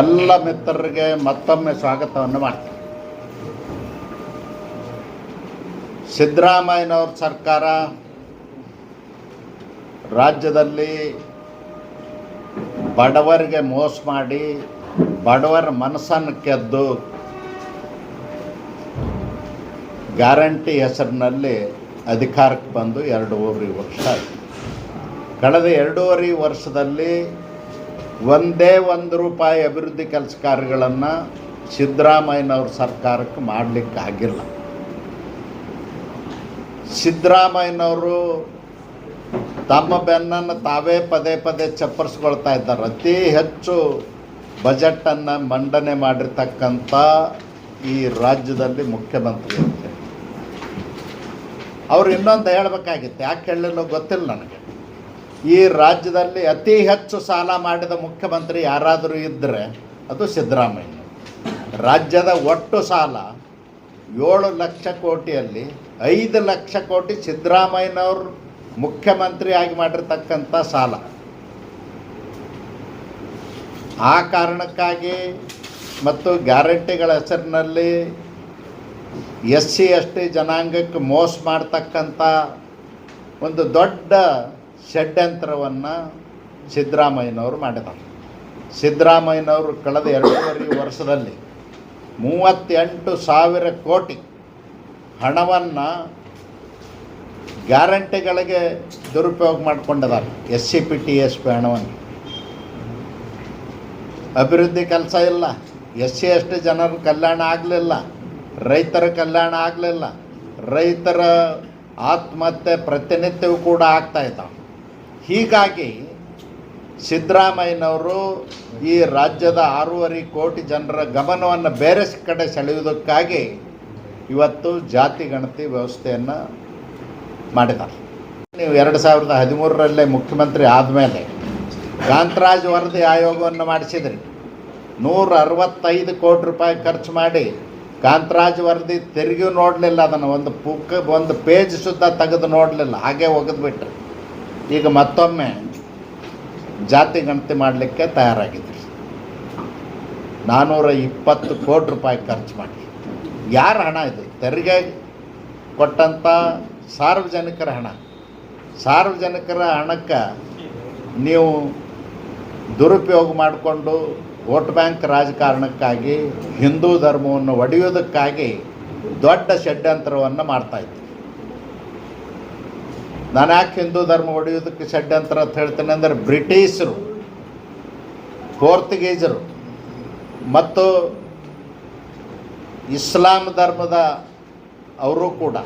ಎಲ್ಲ ಮಿತ್ರರಿಗೆ ಮತ್ತೊಮ್ಮೆ ಸ್ವಾಗತವನ್ನು ಮಾಡ್ತೀನಿ. ಸಿದ್ದರಾಮಯ್ಯನವ್ರ ಸರ್ಕಾರ ರಾಜ್ಯದಲ್ಲಿ ಬಡವರಿಗೆ ಮೋಸ ಮಾಡಿ ಬಡವರ ಮನಸ್ಸನ್ನು ಕೆದ್ದು ಗ್ಯಾರಂಟಿ ಹೆಸರಿನಲ್ಲಿ ಅಧಿಕಾರಕ್ಕೆ ಬಂದು ಎರಡೂವರೆ ವರ್ಷ ಆಯಿತು. ಕಳೆದ ಎರಡೂವರೆ ವರ್ಷದಲ್ಲಿ ಒಂದೇ ಒಂದು ರೂಪಾಯಿ ಅಭಿವೃದ್ಧಿ ಕೆಲಸ ಕಾರ್ಯಗಳನ್ನು ಸಿದ್ದರಾಮಯ್ಯನವ್ರ ಸರ್ಕಾರಕ್ಕೆ ಮಾಡಲಿಕ್ಕೆ ಆಗಿಲ್ಲ. ಸಿದ್ದರಾಮಯ್ಯನವರು ತಮ್ಮ ಬೆನ್ನನ್ನು ತಾವೇ ಪದೇ ಪದೇ ಚಪ್ಪರಿಸ್ಕೊಳ್ತಾ ಇದ್ದಾರೆ. ಅತಿ ಹೆಚ್ಚು ಬಜೆಟನ್ನು ಮಂಡನೆ ಮಾಡಿರ್ತಕ್ಕಂಥ ಈ ರಾಜ್ಯದಲ್ಲಿ ಮುಖ್ಯಮಂತ್ರಿ ಅಂತ. ಅವ್ರು ಇನ್ನೊಂದು ಹೇಳಬೇಕಾಗಿತ್ತು. ಯಾಕೆ ಹೇಳಲಿಲ್ಲ ಗೊತ್ತಿಲ್ಲ ನನಗೆ. ಈ ರಾಜ್ಯದಲ್ಲಿ ಅತಿ ಹೆಚ್ಚು ಸಾಲ ಮಾಡಿದ ಮುಖ್ಯಮಂತ್ರಿ ಯಾರಾದರೂ ಇದ್ದರೆ ಅದು ಸಿದ್ದರಾಮಯ್ಯ. ರಾಜ್ಯದ ಒಟ್ಟು ಸಾಲ ಏಳು ಲಕ್ಷ ಕೋಟಿಯಲ್ಲಿ ಐದು ಲಕ್ಷ ಕೋಟಿ ಸಿದ್ದರಾಮಯ್ಯನವರು ಮುಖ್ಯಮಂತ್ರಿಯಾಗಿ ಮಾಡಿರ್ತಕ್ಕಂಥ ಸಾಲ. ಆ ಕಾರಣಕ್ಕಾಗಿ ಮತ್ತು ಗ್ಯಾರಂಟಿಗಳ ಹೆಸರಿನಲ್ಲಿ ಎಸ್ ಸಿ ಎಸ್ ಟಿ ಜನಾಂಗಕ್ಕೆ ಮೋಸ ಮಾಡ್ತಕ್ಕಂಥ ಒಂದು ದೊಡ್ಡ ಷಡ್ಯಂತ್ರವನ್ನು ಸಿದ್ದರಾಮಯ್ಯನವರು ಮಾಡಿದ್ದಾರೆ. ಸಿದ್ದರಾಮಯ್ಯನವರು ಕಳೆದ ಎರಡೂವರೆ ವರ್ಷದಲ್ಲಿ ಮೂವತ್ತೆಂಟು ಸಾವಿರ ಕೋಟಿ ಹಣವನ್ನು ಗ್ಯಾರಂಟಿಗಳಿಗೆ ದುರುಪಯೋಗ ಮಾಡಿಕೊಂಡಿದ್ದಾರೆ. S C P T S P ಹಣವನ್ನು. ಅಭಿವೃದ್ಧಿ ಕೆಲಸ ಇಲ್ಲ. ಎಸ್ ಸಿ ಎಸ್ ಟಿ ಜನರ ಕಲ್ಯಾಣ ಆಗಲಿಲ್ಲ. ರೈತರ ಕಲ್ಯಾಣ ಆಗಲಿಲ್ಲ. ರೈತರ ಆತ್ಮಹತ್ಯೆ ಪ್ರತಿನಿತ್ಯವೂ ಕೂಡ ಆಗ್ತಾ ಇದ್ದಾವೆ. ಹೀಗಾಗಿ ಸಿದ್ದರಾಮಯ್ಯನವರು ಈ ರಾಜ್ಯದ ಆರೂವರೆ ಕೋಟಿ ಜನರ ಗಮನವನ್ನು ಬೇರೆ ಕಡೆ ಸೆಳೆಯುವುದಕ್ಕಾಗಿ ಇವತ್ತು ಜಾತಿ ಗಣತಿ ವ್ಯವಸ್ಥೆಯನ್ನು ಮಾಡಿದ್ದಾರೆ. ನೀವು ಎರಡು ಸಾವಿರದ ಹದಿಮೂರರಲ್ಲೇ ಮುಖ್ಯಮಂತ್ರಿ ಆದಮೇಲೆ ಕಾಂತರಾಜ್ ವರದಿ ಆಯೋಗವನ್ನು ಮಾಡಿಸಿದ್ರಿ. ನೂರ ಅರವತ್ತೈದು ಕೋಟಿ ರೂಪಾಯಿ ಖರ್ಚು ಮಾಡಿ ಕಾಂತರಾಜ್ ವರದಿ ತೆರಿಗೆ ನೋಡಲಿಲ್ಲ ಅದನ್ನು. ಒಂದು ಪುಕ್, ಒಂದು ಪೇಜ್ ಸುದ್ದ ತೆಗೆದು ನೋಡಲಿಲ್ಲ. ಹಾಗೆ ಒಗೆದ್ಬಿಟ್ರಿ. ಈಗ ಮತ್ತೊಮ್ಮೆ ಜಾತಿ ಗಣತಿ ಮಾಡಲಿಕ್ಕೆ ತಯಾರಾಗಿದ್ರಿ ನಾನ್ನೂರ ಇಪ್ಪತ್ತು ಕೋಟಿ ರೂಪಾಯಿ ಖರ್ಚು ಮಾಡಿ. ಯಾರ ಹಣ ಇದು? ತೆರಿಗೆ ಕೊಟ್ಟಂಥ ಸಾರ್ವಜನಿಕರ ಹಣ. ಸಾರ್ವಜನಿಕರ ಹಣಕ್ಕೆ ನೀವು ದುರುಪಯೋಗ ಮಾಡಿಕೊಂಡು ವೋಟ್ ಬ್ಯಾಂಕ್ ರಾಜಕಾರಣಕ್ಕಾಗಿ ಹಿಂದೂ ಧರ್ಮವನ್ನು ಒಡೆಯೋದಕ್ಕಾಗಿ ದೊಡ್ಡ ಷಡ್ಯಂತ್ರವನ್ನು ಮಾಡ್ತಾಯಿದ್ದೆ ನಾನು ಯಾಕೆ ಹಿಂದೂ ಧರ್ಮ ಹೊಡೆಯೋದಕ್ಕೆ ಷಡ್ಯಂತ್ರ ಅಂತ ಹೇಳ್ತೇನೆ ಅಂದರೆ ಬ್ರಿಟಿಷರು, ಪೋರ್ತುಗೀಸರು ಮತ್ತು ಇಸ್ಲಾಂ ಧರ್ಮದ ಅವರು ಕೂಡ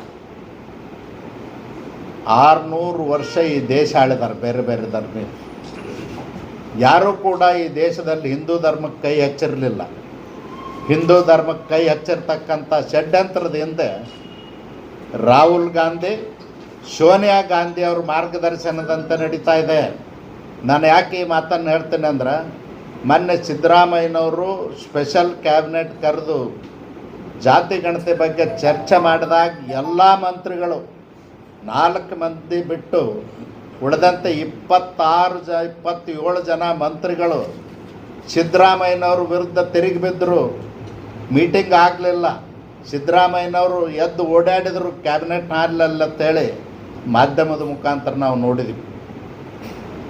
ಆರುನೂರು ವರ್ಷ ಈ ದೇಶ ಆಳಿದ್ದಾರೆ ಬೇರೆ ಬೇರೆ ಧರ್ಮ. ಯಾರೂ ಕೂಡ ಈ ದೇಶದಲ್ಲಿ ಹಿಂದೂ ಧರ್ಮಕ್ಕೆ ಕೈ ಹಚ್ಚಿರಲಿಲ್ಲ. ಹಿಂದೂ ಧರ್ಮಕ್ಕೆ ಕೈ ಹಚ್ಚಿರ್ತಕ್ಕಂಥ ಷಡ್ಯಂತ್ರದ ಹಿಂದೆ ರಾಹುಲ್ ಗಾಂಧಿ ಸೋನಿಯಾ ಗಾಂಧಿ ಅವ್ರ ಮಾರ್ಗದರ್ಶನದಂತೆ ನಡೀತಾ ಇದೆ. ನಾನು ಯಾಕೆ ಈ ಮಾತನ್ನು ಹೇಳ್ತೇನೆ ಅಂದ್ರೆ, ಮೊನ್ನೆ ಸಿದ್ದರಾಮಯ್ಯನವರು ಸ್ಪೆಷಲ್ ಕ್ಯಾಬಿನೆಟ್ ಕರೆದು ಜಾತಿ ಗಣತಿ ಬಗ್ಗೆ ಚರ್ಚೆ ಮಾಡಿದಾಗ ಎಲ್ಲ ಮಂತ್ರಿಗಳು ನಾಲ್ಕು ಮಂದಿ ಬಿಟ್ಟು ಉಳಿದಂತೆ ಇಪ್ಪತ್ತಾರು ಜ, ಇಪ್ಪತ್ತೇಳು ಜನ ಮಂತ್ರಿಗಳು ಸಿದ್ದರಾಮಯ್ಯನವ್ರ ವಿರುದ್ಧ ತಿರುಗಿ ಬಿದ್ದರು. ಮೀಟಿಂಗ್ ಆಗಲಿಲ್ಲ. ಸಿದ್ದರಾಮಯ್ಯನವರು ಎದ್ದು ಓಡಾಡಿದರು ಕ್ಯಾಬಿನೆಟ್ ಆಗಲಿಲ್ಲ ಅಂತೇಳಿ. ಮಾಧ್ಯಮದ ಮುಖಾಂತರ ನಾವು ನೋಡಿದ್ವಿ.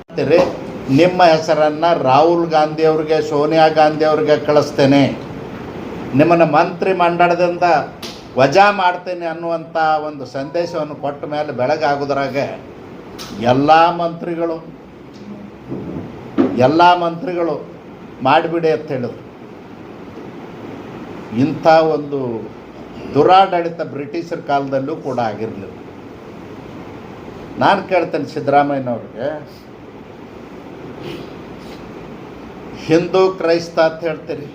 ಅಂತೀರಿ, ನಿಮ್ಮ ಹೆಸರನ್ನು ರಾಹುಲ್ ಗಾಂಧಿ ಅವ್ರಿಗೆ ಸೋನಿಯಾ ಗಾಂಧಿ ಅವ್ರಿಗೆ ಕಳಿಸ್ತೇನೆ. ನಿಮ್ಮನ್ನು ಮಂತ್ರಿ ಮಂಡಳದಿಂದ ವಜಾ ಮಾಡ್ತೇನೆ ಅನ್ನುವಂಥ ಒಂದು ಸಂದೇಶವನ್ನು ಕೊಟ್ಟ ಮೇಲೆ ಬೆಳಗಾಗೋದ್ರಾಗೆ ಎಲ್ಲ ಮಂತ್ರಿಗಳು ಎಲ್ಲ ಮಂತ್ರಿಗಳು ಮಾಡಿಬಿಡಿ ಅಂತ ಹೇಳಿದ್ರು. ಇಂಥ ಒಂದು ದುರಾಡಳಿತ ಬ್ರಿಟಿಷರ ಕಾಲದಲ್ಲೂ ಕೂಡ ಆಗಿರಲಿಲ್ಲ. ನಾನು ಕೇಳ್ತೇನೆ ಸಿದ್ದರಾಮಯ್ಯನವ್ರಿಗೆ, ಹಿಂದೂ ಕ್ರೈಸ್ತ ಅಂತ ಹೇಳ್ತೀರಿ,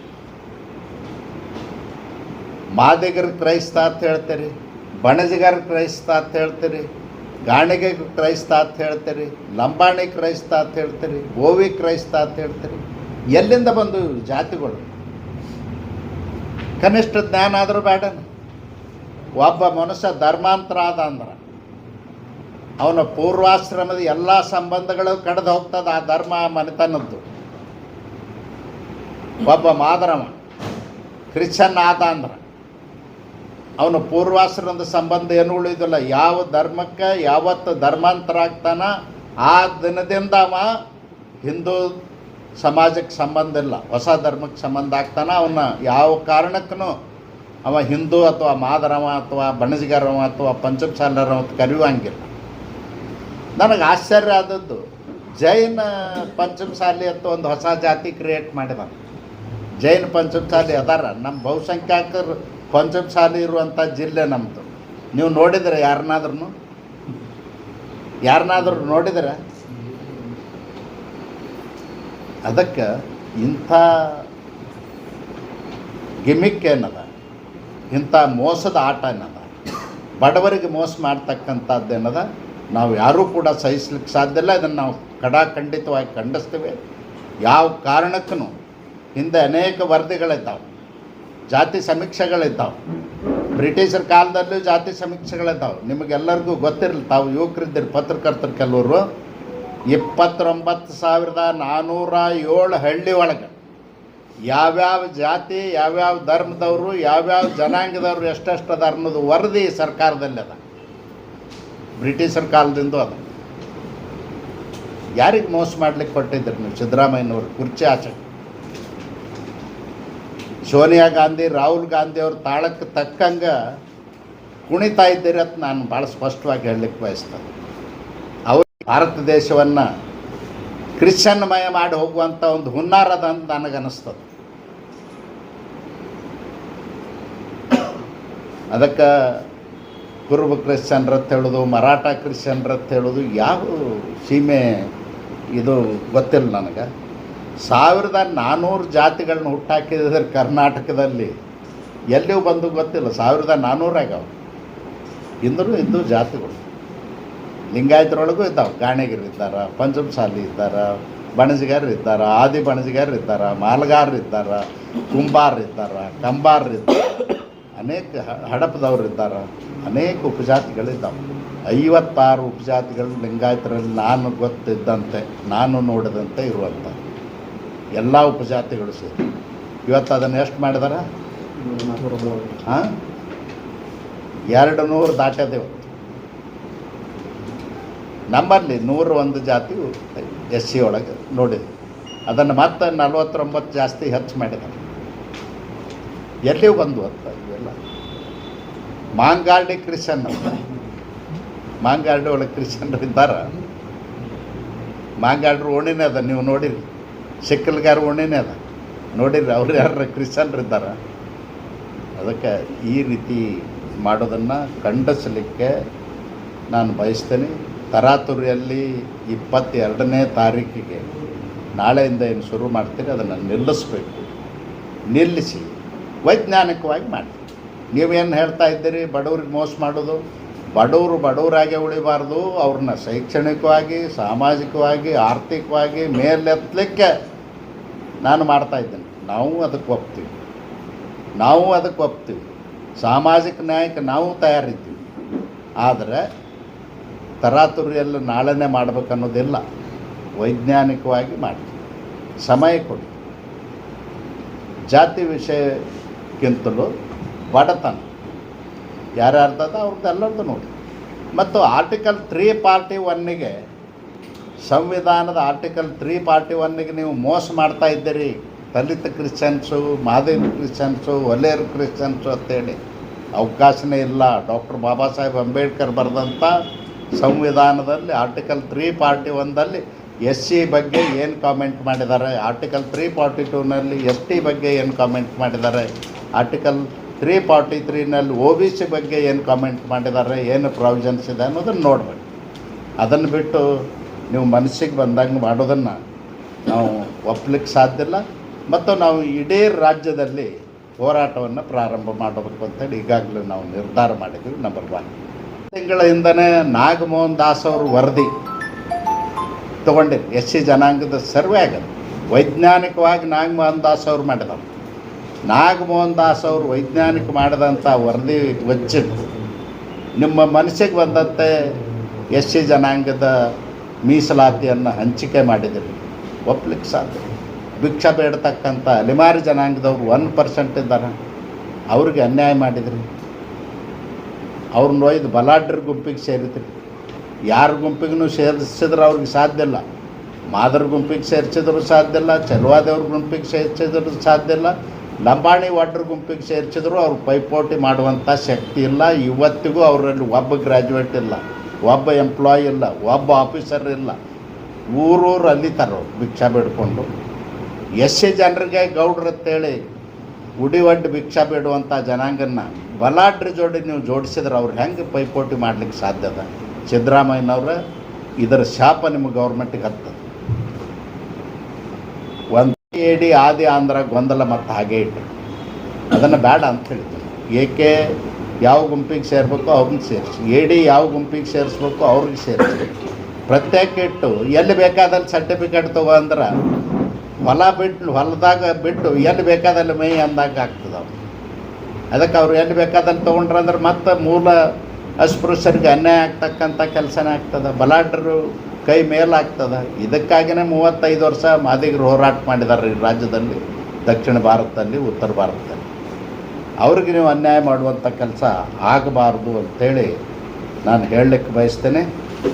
ಮಾದಿಗರ ಕ್ರೈಸ್ತ ಅಂತ ಹೇಳ್ತೀರಿ, ಬಣಜಿಗರ ಕ್ರೈಸ್ತ ಅಂತ ಹೇಳ್ತೀರಿ, ಗಾಣಿಗೆ ಕ್ರೈಸ್ತ ಅಂತ ಹೇಳ್ತೀರಿ, ಲಂಬಾಣಿ ಕ್ರೈಸ್ತ ಅಂತ ಹೇಳ್ತೀರಿ, ಗೋವಿ ಕ್ರೈಸ್ತ ಅಂತ ಹೇಳ್ತೀರಿ, ಎಲ್ಲಿಂದ ಬಂದು ಜಾತಿಗಳು? ಕನಿಷ್ಠ ಜ್ಞಾನ ಆದರೂ ಬೇಡ. ಒಬ್ಬ ಮನುಷ್ಯ ಧರ್ಮಾಂತರ ಆದ ಅಂದ್ರೆ ಅವನ ಪೂರ್ವಾಶ್ರಮದ ಎಲ್ಲ ಸಂಬಂಧಗಳು ಕಡ್ದು ಹೋಗ್ತದೆ ಆ ಧರ್ಮ ಮನೆತನದ್ದು. ಒಬ್ಬ ಮಾದರವ ಕ್ರಿಶ್ಚನ್ ಆದ ಅಂದ್ರೆ. ಅವನು ಪೂರ್ವಾಶ್ರಮದ ಸಂಬಂಧ ಏನು ಉಳಿದಿಲ್ಲ. ಯಾವ ಧರ್ಮಕ್ಕೆ ಯಾವತ್ತು ಧರ್ಮಾಂತರ ಆಗ್ತಾನ ಆ ದಿನದಿಂದ ಅವ ಹಿಂದೂ ಸಮಾಜಕ್ಕೆ ಸಂಬಂಧ ಇಲ್ಲ. ಹೊಸ ಧರ್ಮಕ್ಕೆ ಸಂಬಂಧ ಆಗ್ತಾನ. ಅವನ ಯಾವ ಕಾರಣಕ್ಕೂ ಅವ ಹಿಂದೂ ಅಥವಾ ಮಾದರವ ಅಥವಾ ಬಣಜಿಗರವ ಅಥವಾ ಪಂಚಮಸಾಲರವ ಅಂತ ಕರೆಯುವಂಗಿಲ್ಲ. ನನಗೆ ಆಶ್ಚರ್ಯ ಆದದ್ದು, ಜೈನ ಪಂಚಮಸಾಲಿ ಅಂತ ಒಂದು ಹೊಸ ಜಾತಿ ಕ್ರಿಯೇಟ್ ಮಾಡಿದ ಜೈನ ಪಂಚಮಸಾಲಿ ಅದಾರ. ನಮ್ಮ ಬಹುಸಂಖ್ಯಾತರು ಪಂಚಮಸಾಲಿ ಇರುವಂಥ ಜಿಲ್ಲೆ ನಮ್ಮದು ನೀವು ನೋಡಿದ್ರೆ ಯಾರನ್ನಾದ್ರೂ ಯಾರನ್ನಾದ್ರೂ ನೋಡಿದ್ರೆ? ಅದಕ್ಕೆ ಇಂಥ ಗಿಮಿಕ್ ಏನದ? ಇಂಥ ಮೋಸದ ಆಟ ಏನದ? ಬಡವರಿಗೆ ಮೋಸ ಮಾಡ್ತಕ್ಕಂಥದ್ದು ಏನದ? ನಾವು ಯಾರೂ ಕೂಡ ಸಹಿಸ್ಲಿಕ್ಕೆ ಸಾಧ್ಯ ಇಲ್ಲ. ಇದನ್ನು ನಾವು ಕಡಾಖಂಡಿತವಾಗಿ ಖಂಡಿಸ್ತೀವಿ. ಯಾವ ಕಾರಣಕ್ಕೂ ಹಿಂದೆ ಅನೇಕ ವರದಿಗಳಿದ್ದಾವೆ. ಜಾತಿ ಸಮೀಕ್ಷೆಗಳಿದ್ದಾವೆ. ಬ್ರಿಟಿಷರ ಕಾಲದಲ್ಲೂ ಜಾತಿ ಸಮೀಕ್ಷೆಗಳಿದ್ದಾವೆ. ನಿಮಗೆಲ್ಲರಿಗೂ ಗೊತ್ತಿರಲಿ, ತಾವು ಯುವಕರಿದ್ದೀರಿ, ಪತ್ರಕರ್ತರು ಕೆಲವರು. ಇಪ್ಪತ್ತೊಂಬತ್ತು ಸಾವಿರದ ನಾನ್ನೂರ ಏಳು ಹಳ್ಳಿ ಒಳಗೆ ಯಾವ್ಯಾವ ಜಾತಿ, ಯಾವ್ಯಾವ ಧರ್ಮದವರು, ಯಾವ್ಯಾವ ಜನಾಂಗದವರು ಎಷ್ಟೆಷ್ಟು ಅದ ಅನ್ನೋದು ವರದಿ ಸರ್ಕಾರದಲ್ಲಿ ಅದ ಬ್ರಿಟಿಷರ ಕಾಲದಿಂದ ಅದು. ಯಾರಿಗೆ ಮೋಸ ಮಾಡ್ಲಿಕ್ಕೆ ಕೊಟ್ಟಿದ್ರಿ ನೀವು? ಸಿದ್ದರಾಮಯ್ಯನವರು, ಕುರ್ಚಿ ಆಚೆ. ಸೋನಿಯಾ ಗಾಂಧಿ, ರಾಹುಲ್ ಗಾಂಧಿ ಅವ್ರ ತಾಳಕ್ಕೆ ತಕ್ಕಂಗೆ ಕುಣಿತಾ ಇದ್ದೀರಿ ಅಂತ ನಾನು ಭಾಳ ಸ್ಪಷ್ಟವಾಗಿ ಹೇಳಲಿಕ್ಕೆ ಬಯಸ್ತೇನೆ. ಅವರು ಭಾರತ ದೇಶವನ್ನು ಕ್ರಿಶ್ಚಿಯನ್ಮಯ ಮಾಡಿ ಹೋಗುವಂಥ ಒಂದು ಹುನ್ನಾರ ಅದ ಅಂತ ನನಗನ್ನಿಸ್ತದೆ. ಅದಕ್ಕೆ ಕುರುಬ ಕ್ರಿಶ್ಚಿಯನ್ರ ಹೇಳೋದು, ಮರಾಠ ಕ್ರಿಶ್ಚಿಯನ್ರ ಹೇಳೋದು ಯಾವ ಸೀಮೆ ಇದು ಗೊತ್ತಿಲ್ಲ ನನಗೆ. ಸಾವಿರದ ನಾನ್ನೂರು ಜಾತಿಗಳನ್ನ ಹುಟ್ಟಾಕಿದ್ರೆ ಕರ್ನಾಟಕದಲ್ಲಿ ಎಲ್ಲಿಯೂ ಬಂದು ಗೊತ್ತಿಲ್ಲ. ಸಾವಿರದ ನಾನ್ನೂರಾಗವು ಇಂದರೂ ಇದ್ದು ಜಾತಿಗಳು. ಲಿಂಗಾಯತರೊಳಗೂ ಇದ್ದಾವೆ. ಗಾಣಿಗರು ಇದ್ದಾರೆ, ಪಂಚಮಸಾಲಿ ಇದ್ದಾರೆ, ಬಣಜಿಗಾರರು ಇದ್ದಾರೆ ಆದಿ ಬಣಜಿಗಾರರು ಇದ್ದಾರೆ, ಮಾಲ್ಗಾರರು ಇದ್ದಾರೆ, ಕುಂಬಾರರು ಇದ್ದಾರೆ, ಕಂಬಾರರು ಇದ್ದಾರೆ. ಅನೇಕ ಹಡಪದವ್ರು ಇದ್ದಾರೆ, ಅನೇಕ ಉಪಜಾತಿಗಳಿದ್ದಾವೆ. ಐವತ್ತಾರು ಉಪಜಾತಿಗಳು ಲಿಂಗಾಯತರಲ್ಲಿ ನಾನು ಗೊತ್ತಿದ್ದಂತೆ, ನಾನು ನೋಡಿದಂತೆ ಇರುವಂಥ ಎಲ್ಲ ಉಪಜಾತಿಗಳು ಸೇರಿ. ಇವತ್ತು ಅದನ್ನು ಎಷ್ಟು ಮಾಡಿದಾರ? ಹಾಂ ಎರಡು ನೂರು ದಾಟ್ಯದೇವು. ನಮ್ಮಲ್ಲಿ ನೂರು ಒಂದು ಜಾತಿ ಎಸ್ ಸಿ ಒಳಗೆ ನೋಡಿದ್ವಿ ಅದನ್ನು ಮತ್ತೆ ನಲ್ವತ್ತೊಂಬತ್ತು ಜಾಸ್ತಿ ಹೆಚ್ಚು ಮಾಡಿದ್ದಾರೆ. ಎಲ್ಲಿಯೂ ಬಂದು ಅಂತ ಇವೆಲ್ಲ. ಮಾಂಗಾರ್ಡಿ ಕ್ರಿಶ್ಚನ್ ಅಂತ ಮಾಂಗಾರ್ಡಿ ಒಳಗೆ ಕ್ರಿಶ್ಚನ್ರು ಇದ್ದಾರ. ಮಾಂಗಾಡ್ರು ಓಣಿನೇ ಅದ, ನೀವು ನೋಡಿರಿ. ಸಿಕ್ಕಲ್ಗಾರ ಓಣಿನೇ ಅದ. ನೋಡಿರಿ, ಅವ್ರು ಯಾರು ಕ್ರಿಶ್ಚನ್ರು ಇದ್ದಾರ. ಅದಕ್ಕೆ ಈ ರೀತಿ ಮಾಡೋದನ್ನು ಖಂಡಿಸಲಿಕ್ಕೆ ನಾನು ಬಯಸ್ತೇನೆ. ತರಾತುರಿಯಲ್ಲಿ ಇಪ್ಪತ್ತೆರಡನೇ ತಾರೀಕಿಗೆ ನಾಳೆಯಿಂದ ಏನು ಶುರು ಮಾಡ್ತೀರಿ, ಅದನ್ನು ನಿಲ್ಲಿಸ್ಬೇಕು. ನಿಲ್ಲಿಸಿ. ವೈಜ್ಞಾನಿಕವಾಗಿ ಮಾಡಿ ನೀವೇನು ಹೇಳ್ತಾ ಇದ್ದೀರಿ? ಬಡವ್ರಿಗೆ ಮೋಸ ಮಾಡೋದು. ಬಡವರು ಬಡವರಾಗೆ ಉಳಿಬಾರ್ದು. ಅವ್ರನ್ನ ಶೈಕ್ಷಣಿಕವಾಗಿ, ಸಾಮಾಜಿಕವಾಗಿ, ಆರ್ಥಿಕವಾಗಿ ಮೇಲೆತ್ತಲಿಕ್ಕೆ ನಾನು ಮಾಡ್ತಾ ಇದ್ದೇನೆ. ನಾವು ಅದಕ್ಕೆ ಒಪ್ತೀವಿ. ನಾವು ಅದಕ್ಕೆ ಒಪ್ತೀವಿ. ಸಾಮಾಜಿಕ ನ್ಯಾಯಕ್ಕೆ ನಾವು ತಯಾರಿದ್ದೀವಿ. ಆದರೆ ತರಾತುರಿಯಲ್ಲಿ ನಾಳೆನೇ ಮಾಡ್ಬೇಕನ್ನೋದಿಲ್ಲ. ವೈಜ್ಞಾನಿಕವಾಗಿ ಮಾಡ್ತೀವಿ. ಸಮಯ ಕೊಡಿ. ಜಾತಿ ವಿಷಯಕ್ಕಿಂತಲೂ ಬಡತನ. ಯಾರ್ಯಾರ್ದದ ಅವ್ರದ್ದು ಎಲ್ಲರದ್ದು ನೋಡಿ. ಮತ್ತು ಆರ್ಟಿಕಲ್ ತ್ರೀ ಪಾರ್ಟಿ ಒನ್ನಿಗೆ ಸಂವಿಧಾನದ ಆರ್ಟಿಕಲ್ ತ್ರೀ ಪಾರ್ಟಿ ಒನ್ನಿಗೆ ನೀವು ಮೋಸ ಮಾಡ್ತಾ ಇದ್ದೀರಿ. ದಲಿತ ಕ್ರಿಶ್ಚಿಯನ್ಸು ಮಾದೇವಿ ಕ್ರಿಶ್ಚಿಯನ್ಸು ಒಲೆಯರು ಕ್ರಿಶ್ಚಿಯನ್ಸು ಅಂತೇಳಿ. ಅವಕಾಶನೇ ಇಲ್ಲ. ಡಾಕ್ಟರ್ ಬಾಬಾ ಸಾಹೇಬ್ ಅಂಬೇಡ್ಕರ್ ಬರೆದಂಥ ಸಂವಿಧಾನದಲ್ಲಿ ಆರ್ಟಿಕಲ್ ತ್ರೀ ಪಾರ್ಟಿ ಒಂದಲ್ಲಿ ಎಸ್ ಸಿ ಬಗ್ಗೆ ಏನು ಕಾಮೆಂಟ್ ಮಾಡಿದ್ದಾರೆ? ಆರ್ಟಿಕಲ್ ತ್ರೀ ಫಾರ್ಟಿ ಟೂನಲ್ಲಿ ಎಸ್ ಟಿ ಬಗ್ಗೆ ಏನು ಕಾಮೆಂಟ್ ಮಾಡಿದ್ದಾರೆ? ಆರ್ಟಿಕಲ್ ತ್ರೀ ಫಾರ್ಟಿ ತ್ರೀನಲ್ಲಿ ಒ ಬಿ ಸಿ ಬಗ್ಗೆ ಏನು ಕಾಮೆಂಟ್ ಮಾಡಿದ್ದಾರೆ ಏನು ಪ್ರಾವಿಷನ್ಸ್ ಇದೆ ಅನ್ನೋದನ್ನು ನೋಡಬೇಕು. ಅದನ್ನು ಬಿಟ್ಟು ನೀವು ಮನಸ್ಸಿಗೆ ಬಂದಂಗೆ ಮಾಡೋದನ್ನು ನಾವು ಒಪ್ಪಲಿಕ್ಕೆ ಸಾಧ್ಯ ಇಲ್ಲ. ಮತ್ತು ನಾವು ಇಡೀ ರಾಜ್ಯದಲ್ಲಿ ಹೋರಾಟವನ್ನು ಪ್ರಾರಂಭ ಮಾಡಬೇಕು ಅಂತೇಳಿ ಈಗಾಗಲೇ ನಾವು ನಿರ್ಧಾರ ಮಾಡಿದ್ದೀವಿ ನಂಬರ್ ಒನ್ ತಿಂಗಳ ಹಿಂದನೇ ನಾಗಮೋಹನ್ ದಾಸ್ ಅವರು ವರದಿ ತೊಗೊಂಡಿದ್ದು ಎಸ್ ಸಿ ಜನಾಂಗದ ಸರ್ವೆ ಆಗಲ್ಲ. ವೈಜ್ಞಾನಿಕವಾಗಿ ನಾಗಮೋಹನ್ ದಾಸ್ ಅವರು ಮಾಡಿದರು ನಾಗಮೋಹನ್ ದಾಸ್ ಅವರು ವೈಜ್ಞಾನಿಕ ಮಾಡಿದಂಥ ವರದಿ ವಚ್ಚಿದ್ದು ನಿಮ್ಮ ಮನಸ್ಸಿಗೆ ಬಂದಂತೆ ಎಸ್ ಸಿ ಜನಾಂಗದ ಮೀಸಲಾತಿಯನ್ನು ಹಂಚಿಕೆ ಮಾಡಿದಿರಿ. ಒಪ್ಲಿಕ್ಕೆ ಸಾಧ್ಯ. ಭಿಕ್ಷ ಬೇಡ್ತಕ್ಕಂಥ ಅಲೆಮಾರಿ ಜನಾಂಗದವ್ರು ಒನ್ ಪರ್ಸೆಂಟ್ ಇದ್ದಾರೆ. ಅವ್ರಿಗೆ ಅನ್ಯಾಯ ಮಾಡಿದ್ರಿ. ಅವ್ರನ್ನ ಒಯ್ದು ಬಲಾಢ್ರ ಗುಂಪಿಗೆ ಸೇರಿದ್ರಿ. ಯಾರ ಗುಂಪಿಗೂ ಸೇರಿಸಿದ್ರೆ ಅವ್ರಿಗೆ ಸಾಧ್ಯ ಇಲ್ಲ. ಮಾದರ ಗುಂಪಿಗೆ ಸೇರಿಸಿದ್ರು ಸಾಧ್ಯ ಇಲ್ಲ. ಚೆಲುವಾದೇವ್ರ ಗುಂಪಿಗೆ ಸೇರಿಸಿದ್ರು ಸಾಧ್ಯ ಇಲ್ಲ. ಲಂಬಾಣಿ ವಾಟರ್ ಗುಂಪಿಗೆ ಸೇರಿಸಿದ್ರು, ಅವ್ರು ಪೈಪೋಟಿ ಮಾಡುವಂಥ ಶಕ್ತಿ ಇಲ್ಲ. ಇವತ್ತಿಗೂ ಅವರಲ್ಲಿ ಒಬ್ಬ ಗ್ರ್ಯಾಜುಯೇಟ್ ಇಲ್ಲ, ಒಬ್ಬ ಎಂಪ್ಲಾಯ್ ಇಲ್ಲ, ಒಬ್ಬ ಆಫೀಸರ್ ಇಲ್ಲ. ಊರೂರು ಅಲ್ಲಿ ಅವ್ರು ಭಿಕ್ಷಾ ಬೇಡ್ಕೊಂಡು. ಸಿ ಜನರಿಗೆ ಗೌಡ್ರು ಅಂತೇಳಿ ಉಡಿ ಒಡ್ಡು ಭಿಕ್ಷಾ ಬೇಡುವಂಥ ಜನಾಂಗನ್ನ ಬಲಾಢ್ರ ಜೋಡಿ ನೀವು ಜೋಡಿಸಿದ್ರೆ ಅವ್ರು ಹೆಂಗೆ ಪೈಪೋಟಿ ಮಾಡ್ಲಿಕ್ಕೆ ಸಾಧ್ಯ ಅದ? ಸಿದ್ದರಾಮಯ್ಯನವ್ರ ಇದರ ಶಾಪ ನಿಮ್ಮ ಗೌರ್ಮೆಂಟಿಗೆ ಹತ್ತದ. ಎಡಿ ಆದಿ ಆಂಧ್ರ ಗೊಂದಲ ಮತ್ತು ಹಾಗೆ ಇಟ್ಟರು ಅದನ್ನು ಬೇಡ ಅಂತ ಹೇಳಿದ್ರು. ಏಕೆ ಯಾವ ಗುಂಪಿಗೆ ಸೇರಬೇಕು ಅವ್ರನ್ನ ಸೇರಿಸಿ. ಎಡಿ ಯಾವ ಗುಂಪಿಗೆ ಸೇರಿಸ್ಬೇಕು ಅವ್ರಿಗೆ ಸೇರಿಸಿ. ಪ್ರತ್ಯೇಕ ಇಟ್ಟು ಎಲ್ಲಿ ಬೇಕಾದಲ್ಲಿ ಸರ್ಟಿಫಿಕೇಟ್ ತಗೋ ಅಂದ್ರೆ ಹೊಲ ಬಿಟ್ಟು ಹೊಲದಾಗ ಬಿಟ್ಟು ಎಲ್ಲಿ ಬೇಕಾದಲ್ಲಿ ಮೈ ಅಂದಾಗ ಆಗ್ತದೆ ಅವ್ರು ಅದಕ್ಕೆ ಅವ್ರು ಎಲ್ಲಿ ಬೇಕಾದಲ್ಲಿ ತೊಗೊಂಡ್ರೆ ಅಂದ್ರೆ ಮತ್ತೆ ಮೂಲ ಅಸ್ಪೃಶ್ಯರಿಗೆ ಅನ್ಯಾಯ ಆಗ್ತಕ್ಕಂಥ ಕೆಲಸನೇ ಆಗ್ತದೆ. ಬಲಾಢ್ರು ಕೈ ಮೇಲಾಗ್ತದೆ. ಇದಕ್ಕಾಗಿಯೇ ಮೂವತ್ತೈದು ವರ್ಷ ಮಾದಿಗರು ಹೋರಾಟ ಮಾಡಿದ್ದಾರೆ ಈ ರಾಜ್ಯದಲ್ಲಿ, ದಕ್ಷಿಣ ಭಾರತದಲ್ಲಿ, ಉತ್ತರ ಭಾರತದಲ್ಲಿ. ಅವ್ರಿಗೆ ನೀವು ಅನ್ಯಾಯ ಮಾಡುವಂಥ ಕೆಲಸ ಆಗಬಾರ್ದು ಅಂಥೇಳಿ ನಾನು ಹೇಳಲಿಕ್ಕೆ ಬಯಸ್ತೇನೆ.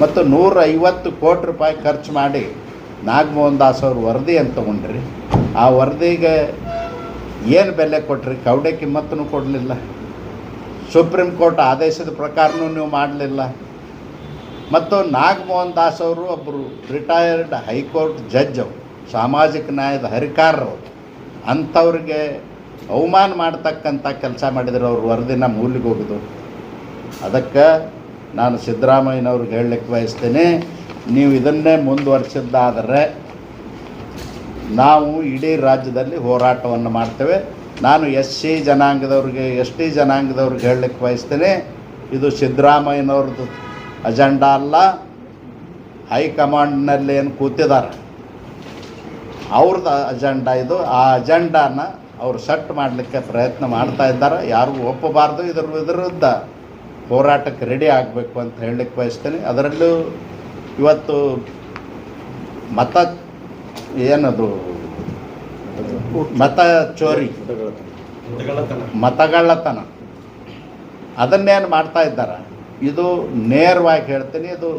ಮತ್ತು ನೂರ ಐವತ್ತು ಕೋಟಿ ರೂಪಾಯಿ ಖರ್ಚು ಮಾಡಿ ನಾಗಮೋಹನ್ ದಾಸ್ ಅವರು ವರದಿ ಅಂತ ತೊಗೊಂಡ್ರಿ? ಆ ವರದಿಗೆ ಏನು ಬೆಲೆ ಕೊಟ್ರಿ? ಕವಡೆ ಕಿಮ್ಮತ್ತೂ ಕೊಡಲಿಲ್ಲ. ಸುಪ್ರೀಂ ಕೋರ್ಟ್ ಆದೇಶದ ಪ್ರಕಾರನೂ ನೀವು ಮಾಡಲಿಲ್ಲ. ಮತ್ತು ನಾಗಮೋಹನ್ ದಾಸ್ ಅವರು ಒಬ್ಬರು ರಿಟೈರ್ಡ್ ಹೈಕೋರ್ಟ್ ಜಡ್ಜ್ ಅವರು, ಸಾಮಾಜಿಕ ನ್ಯಾಯದ ಹರಿಕಾರರು ಅಂಥವ್ರಿಗೆ ಅವಮಾನ ಮಾಡ್ತಕ್ಕಂಥ ಕೆಲಸ ಮಾಡಿದರೆ ಅವ್ರ ವರದಿನ ಮೂಲಿಗೆ ಹೋಗಿದ್ದು. ಅದಕ್ಕೆ ನಾನು ಸಿದ್ದರಾಮಯ್ಯನವ್ರಿಗೆ ಹೇಳಲಿಕ್ಕೆ ಬಯಸ್ತೇನೆ, ನೀವು ಇದನ್ನೇ ಮುಂದುವರಿಸಿದ್ದಾದರೆ ನಾವು ಇಡೀ ರಾಜ್ಯದಲ್ಲಿ ಹೋರಾಟವನ್ನು ಮಾಡ್ತೇವೆ. ನಾನು ಎಸ್ ಸಿ ಜನಾಂಗದವ್ರಿಗೆ, ಎಸ್ ಟಿ ಜನಾಂಗದವ್ರಿಗೆ ಹೇಳಲಿಕ್ಕೆ ಬಯಸ್ತೇನೆ, ಇದು ಸಿದ್ದರಾಮಯ್ಯನವ್ರದ್ದು ಅಜೆಂಡಾ ಅಲ್ಲ ಹೈಕಮಾಂಡ್ನಲ್ಲಿ ಏನು ಕೂತಿದ್ದಾರೆ. ಅವ್ರದ್ದು ಅಜೆಂಡಾ ಇದು. ಆ ಅಜೆಂಡಾನ ಅವರು ಸೆಟ್ ಮಾಡಲಿಕ್ಕೆ ಪ್ರಯತ್ನ ಮಾಡ್ತಾ ಇದ್ದಾರೆ. ಯಾರಿಗೂ ಒಪ್ಪಬಾರ್ದು. ಇದ್ರ ವಿರುದ್ಧ ಹೋರಾಟಕ್ಕೆ ರೆಡಿ ಆಗಬೇಕು ಅಂತ ಹೇಳಲಿಕ್ಕೆ ಬಯಸ್ತೀನಿ. ಅದರಲ್ಲೂ ಇವತ್ತು ಮತ ಏನದು? ಮತ ಚೋರಿ. ಮತಗಳ್ಳತನ. ಅದನ್ನೇನು ಮಾಡ್ತಾ ಇದ್ದಾರೆ? ಇದು ನೇರವಾಗಿ ಹೇಳ್ತೀನಿ, ಇದು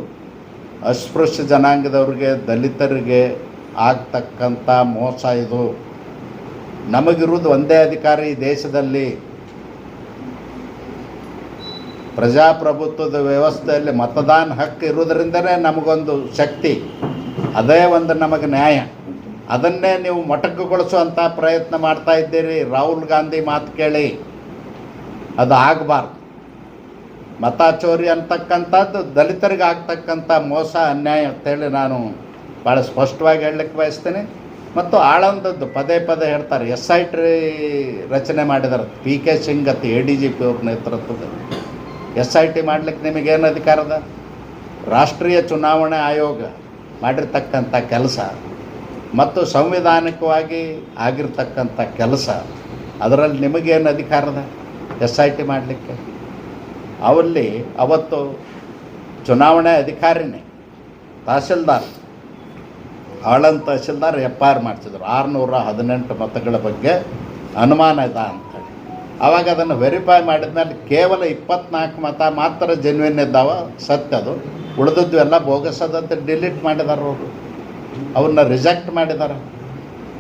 ಅಸ್ಪೃಶ್ಯ ಜನಾಂಗದವ್ರಿಗೆ, ದಲಿತರಿಗೆ ಆಗ್ತಕ್ಕಂಥ ಮೋಸ ಇದು. ನಮಗಿರುವುದು ಒಂದೇ ಅಧಿಕಾರ ಈ ದೇಶದಲ್ಲಿ. ಪ್ರಜಾಪ್ರಭುತ್ವದ ವ್ಯವಸ್ಥೆಯಲ್ಲಿ ಮತದಾನ ಹಕ್ಕು ಇರೋದ್ರಿಂದನೇ ನಮಗೊಂದು ಶಕ್ತಿ, ಅದೇ ಒಂದು ನಮಗೆ ನ್ಯಾಯ. ಅದನ್ನೇ ನೀವು ಮೊಟಕುಗೊಳಿಸುವಂಥ ಪ್ರಯತ್ನ ಮಾಡ್ತಾ ಇದ್ದೀರಿ. ರಾಹುಲ್ ಗಾಂಧಿ ಮಾತು ಕೇಳಿ, ಅದು ಆಗಬಾರ್ದು. ಮತ ಚೋರಿ ಅಂತಕ್ಕಂಥದ್ದು ದಲಿತರಿಗೆ ಆಗ್ತಕ್ಕಂಥ ಮೋಸ, ಅನ್ಯಾಯ ಅಂತೇಳಿ ನಾನು ಭಾಳ ಸ್ಪಷ್ಟವಾಗಿ ಹೇಳಲಿಕ್ಕೆ ಬಯಸ್ತೇನೆ. ಮತ್ತು ಆಳಂದದ್ದು ಪದೇ ಪದೇ ಹೇಳ್ತಾರೆ, ಎಸ್ ಐ ಟಿ ರಚನೆ ಮಾಡಿದಾರೆ ಪಿ ಕೆ ಸಿಂಗ್ ಅಂತ ಎ ಡಿ ಜಿ ಪಿ ಅವ್ರ ನೇತೃತ್ವದಲ್ಲಿ ಎಸ್ ಐ ಟಿ ಮಾಡ್ಲಿಕ್ಕೆ ನಿಮಗೇನು ಅಧಿಕಾರದ? ರಾಷ್ಟ್ರೀಯ ಚುನಾವಣೆ ಆಯೋಗ ಮಾಡಿರ್ತಕ್ಕಂಥ ಕೆಲಸ ಮತ್ತು ಸಂವಿಧಾನಿಕವಾಗಿ ಆಗಿರ್ತಕ್ಕಂಥ ಕೆಲಸ, ಅದರಲ್ಲಿ ನಿಮಗೇನು ಅಧಿಕಾರದ? ಎಸ್ ಐ ಟಿ ಮಾಡಲಿಕ್ಕೆ? ಅವಲ್ಲಿ ಅವತ್ತು ಚುನಾವಣೆ ಅಧಿಕಾರಿನೇ ತಹಸೀಲ್ದಾರ್. ಆಳನ್ ತಹಸೀಲ್ದಾರ್ ಎಫ್ ಆರ್ ಮಾಡಿಸಿದ್ರು. ಆರುನೂರ ಹದಿನೆಂಟು ಮತಗಳ ಬಗ್ಗೆ ಅನುಮಾನ ಇದೆ ಅಂತೇಳಿ. ಆವಾಗ ಅದನ್ನು ವೆರಿಫೈ ಮಾಡಿದ್ಮೇಲೆ ಕೇವಲ ಇಪ್ಪತ್ನಾಲ್ಕು ಮತ ಮಾತ್ರ ಜೆನ್ವಿನ್ ಇದ್ದಾವ? ಸತ್ಯ ಅದು. ಉಳಿದದ್ದು ಎಲ್ಲ ಬೋಗಸದಂತೆ ಡಿಲೀಟ್ ಮಾಡಿದಾರ ಅವರು. ಅವನ್ನ ರಿಜೆಕ್ಟ್ ಮಾಡಿದ್ದಾರೆ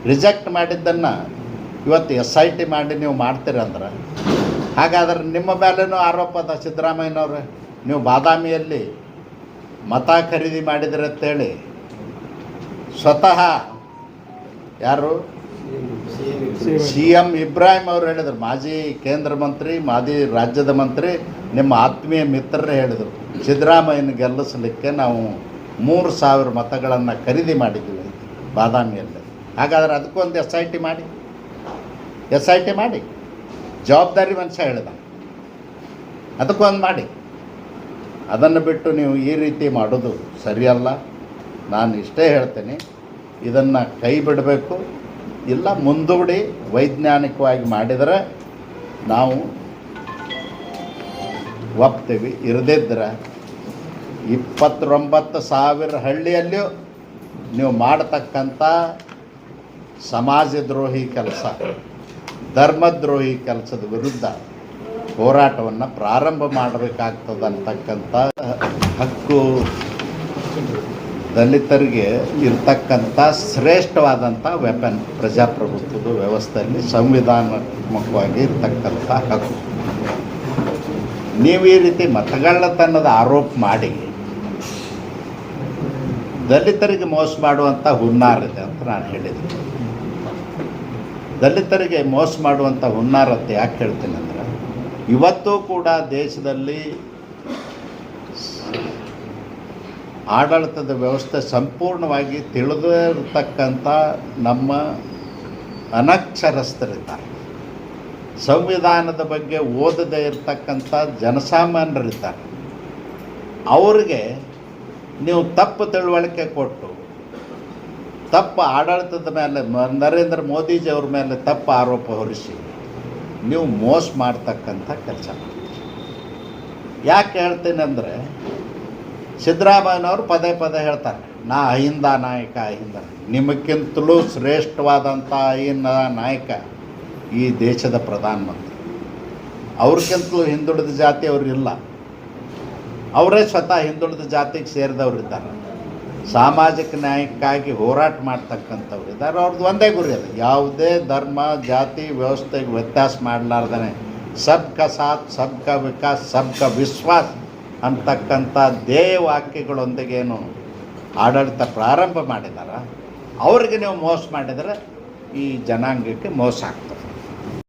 ರಿಜೆಕ್ಟ್ ಮಾಡಿದ್ದನ್ನು ಇವತ್ತು ಎಸ್ ಐ ಟಿ ಮಾಡಿ ನೀವು ಮಾಡ್ತೀರಂದ್ರೆ ಹಾಗಾದ್ರೆ ನಿಮ್ಮ ಮೇಲೇನೂ ಆರೋಪ ಅದ ಸಿದ್ದರಾಮಯ್ಯನವ್ರೆ? ನೀವು ಬಾದಾಮಿಯಲ್ಲಿ ಮತ ಖರೀದಿ ಮಾಡಿದ್ರೆ ಅಂತೇಳಿ. ಸ್ವತಃ ಯಾರು? ಸಿ ಎಂ ಇಬ್ರಾಹಿಂ ಅವರು ಹೇಳಿದರು. ಮಾಜಿ ಕೇಂದ್ರ ಮಂತ್ರಿ, ಮಾಜಿ ರಾಜ್ಯದ ಮಂತ್ರಿ, ನಿಮ್ಮ ಆತ್ಮೀಯ ಮಿತ್ರರೇ ಹೇಳಿದರು. ಸಿದ್ದರಾಮಯ್ಯನ ಗೆಲ್ಲಿಸಲಿಕ್ಕೆ ನಾವು ಮೂರು ಸಾವಿರ ಮತಗಳನ್ನು ಖರೀದಿ ಮಾಡಿದ್ದೀವಿ ಬಾದಾಮಿಯಲ್ಲಿ. ಹಾಗಾದ್ರೆ ಅದಕ್ಕೊಂದು ಎಸ್ ಐ ಟಿ ಮಾಡಿ. ಎಸ್ ಐ ಟಿ ಮಾಡಿ. ಜವಾಬ್ದಾರಿ ಮನುಷ್ಯ ಹೇಳಿದ. ಅದಕ್ಕೊಂದು ಮಾಡಿ. ಅದನ್ನು ಬಿಟ್ಟು ನೀವು ಈ ರೀತಿ ಮಾಡೋದು ಸರಿಯಲ್ಲ. ನಾನು ಇಷ್ಟೇ ಹೇಳ್ತೇನೆ, ಇದನ್ನು ಕೈ ಬಿಡಬೇಕು. ಇಲ್ಲ, ಮುಂದೂಡಿ ವೈಜ್ಞಾನಿಕವಾಗಿ ಮಾಡಿದರೆ ನಾವು ಒಪ್ತೀವಿ. ಇರದಿದ್ದರೆ ಇಪ್ಪತ್ತೊಂಬತ್ತು ಸಾವಿರ ಹಳ್ಳಿಯಲ್ಲಿಯೂ ನೀವು ಮಾಡತಕ್ಕಂಥ ಸಮಾಜದ್ರೋಹಿ ಕೆಲಸ. ಧರ್ಮದ್ರೋಹಿ ಕೆಲಸದ ವಿರುದ್ಧ ಹೋರಾಟವನ್ನು ಪ್ರಾರಂಭ ಮಾಡಬೇಕಾಗ್ತದೆ ಅಂತಕ್ಕಂಥ ಹಕ್ಕು ದಲಿತರಿಗೆ ಇರ್ತಕ್ಕಂಥ ಶ್ರೇಷ್ಠವಾದಂಥ ವೆಪನ್ ಪ್ರಜಾಪ್ರಭುತ್ವದ ವ್ಯವಸ್ಥೆಯಲ್ಲಿ ಸಂವಿಧಾನಾತ್ಮಕವಾಗಿ ಇರ್ತಕ್ಕಂಥ ಹಕ್ಕು. ನೀವು ಈ ರೀತಿ ಮತಗಳ್ಳತನದ ಆರೋಪ ಮಾಡಿ, ದಲಿತರಿಗೆ ಮೋಸ ಮಾಡುವಂಥ ಹುನ್ನಾರಿದೆ ಅಂತ ನಾನು ಹೇಳಿದೆ ದಲಿತರಿಗೆ ಮೋಸ ಮಾಡುವಂಥ ಹುನ್ನಾರತ್ತೆ ಯಾಕೆ ಹೇಳ್ತೀನಿ ಅಂದರೆ, ಇವತ್ತು ಕೂಡ ದೇಶದಲ್ಲಿ ಆಡಳಿತದ ವ್ಯವಸ್ಥೆ ಸಂಪೂರ್ಣವಾಗಿ ತಿಳಿದೇ ಇರತಕ್ಕಂಥ ನಮ್ಮ ಅನಕ್ಷರಸ್ಥರಿದ್ದಾರೆ. ಸಂವಿಧಾನದ ಬಗ್ಗೆ ಓದದೇ ಇರತಕ್ಕಂಥ ಜನಸಾಮಾನ್ಯರಿದ್ದಾರೆ. ಅವ್ರಿಗೆ ನೀವು ತಪ್ಪು ತಿಳುವಳಿಕೆ ಕೊಟ್ಟು ತಪ್ಪು ಆಡಳಿತದ ಮೇಲೆ ನರೇಂದ್ರ ನರೇಂದ್ರ ಮೋದಿಜಿಯವ್ರ ಮೇಲೆ ತಪ್ಪು ಆರೋಪ ಹೊರಿಸಿ ನೀವು ಮೋಸ ಮಾಡ್ತಕ್ಕಂಥ ಕೆಲಸ ಯಾಕೆ ಹೇಳ್ತೇನೆ ಅಂದರೆ ಸಿದ್ದರಾಮಯ್ಯನವರು ಪದೇ ಪದೇ ಹೇಳ್ತಾರೆ, ನಾ ಅಹಿಂದ ನಾಯಕ, ಅಹಿಂದ ನಿಮಗಿಂತಲೂ ಶ್ರೇಷ್ಠವಾದಂಥ ಅಹಿಂದ ನಾಯಕ ಈ ದೇಶದ ಪ್ರಧಾನಮಂತ್ರಿ. ಅವ್ರಿಗಿಂತಲೂ ಹಿಂದುಳಿದ ಜಾತಿ ಅವ್ರಿಲ್ಲ. ಅವರೇ ಸ್ವತಃ ಹಿಂದುಳಿದ ಜಾತಿಗೆ ಸೇರಿದವರಿದ್ದಾರೆ. ಸಾಮಾಜಿಕ ನ್ಯಾಯಕ್ಕಾಗಿ ಹೋರಾಟ ಮಾಡ್ತಕ್ಕಂಥವ್ರು ಇದ್ದಾರೆ. ಅವ್ರದ್ದು ಒಂದೇ ಗುರಿ ಅದು. ಯಾವುದೇ ಧರ್ಮ, ಜಾತಿ, ವ್ಯವಸ್ಥೆಗೆ ವ್ಯತ್ಯಾಸ ಮಾಡಲಾರ್ದೇ ಸಬ್ ಕ ಸಾಥ್ ಸಬ್ ಕ ವಿಕಾಸ್ ಸಬ್ ಕ ವಿಶ್ವಾಸ್ ಅಂತಕ್ಕಂಥ ಧ್ಯೇಯ ವಾಕ್ಯಗಳೊಂದಿಗೇನು ಆಡಳಿತ ಪ್ರಾರಂಭ ಮಾಡಿದಾರ. ಅವ್ರಿಗೆ ನೀವು ಮೋಸ ಮಾಡಿದರೆ ಈ ಜನಾಂಗಕ್ಕೆ ಮೋಸ ಆಗ್ತದೆ.